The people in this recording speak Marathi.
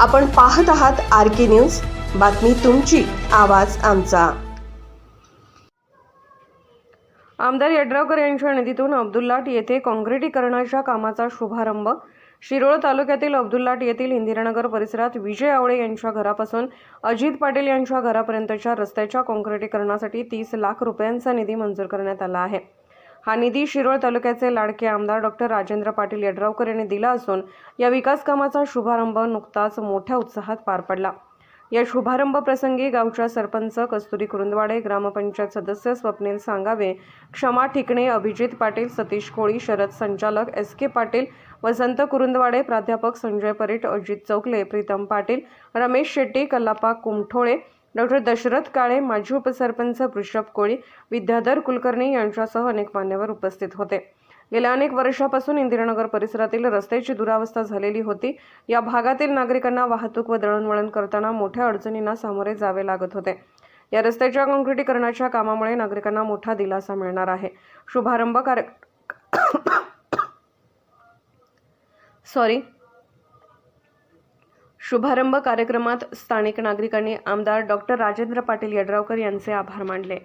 आपण पाहत आहात आर के न्यूज. बातमी तुमची आवाज आमचा. आमदार यड्रावकर यांच्या निधीतून अब्दुल्लाट येथे काँक्रिटीकरणाच्या कामाचा शुभारंभ. शिरोळ तालुक्यातील अब्दुल्लाट येथील इंदिरानगर परिसरात विजय आवळे यांच्या घरापासून अजित पाटील यांच्या घरापर्यंतच्या रस्त्याच्या काँक्रिटीकरणासाठी तीस लाख रुपयांचा निधी मंजूर करण्यात आला आहे. हा निधी शिरोळ तालुक्याचे लाडके आमदार डॉक्टर राजेंद्र पाटील यड्रावकर यांनी दिला असून या विकास कामाचा शुभारंभ नुकताच मोठ्या उत्साहात पार पडला. या शुभारंभ प्रसंगी गावच्या सरपंच कस्तुरी कुरुंदवाडे ग्रामपंचायत सदस्य स्वप्नील सांगावे क्षमा ठिकणे अभिजित पाटील सतीश कोळी शरद संचालक एस के पाटील वसंत कुरुंदवाडे प्राध्यापक संजय परीट अजित चौकले प्रीतम पाटील रमेश शेट्टी कल्लापा कुमठोळे डॉक्टर दशरथ काळे माजी उपसरपंच वृषभ कोळी विद्याधर कुलकर्णी यांच्यासह अनेक मान्यवर उपस्थित होते. गेल्या अनेक वर्षापासून इंदिरानगर परिसरातील रस्त्याची दुरावस्था झालेली होती. या भागातील नागरिकांना वाहतूक व दळणवळण करताना मोठ्या अडचणींना सामोरे जावे लागत होते. या रस्त्याच्या काँक्रिटीकरणाच्या कामामुळे नागरिकांना मोठा दिलासा मिळणार आहे. शुभारंभ कार्य सॉरी शुभारंभ कार्यक्रमात स्थानिक नागरिकांनी आमदार डॉक्टर राजेंद्र पाटील यड्रावकर यांचे आभार मानले.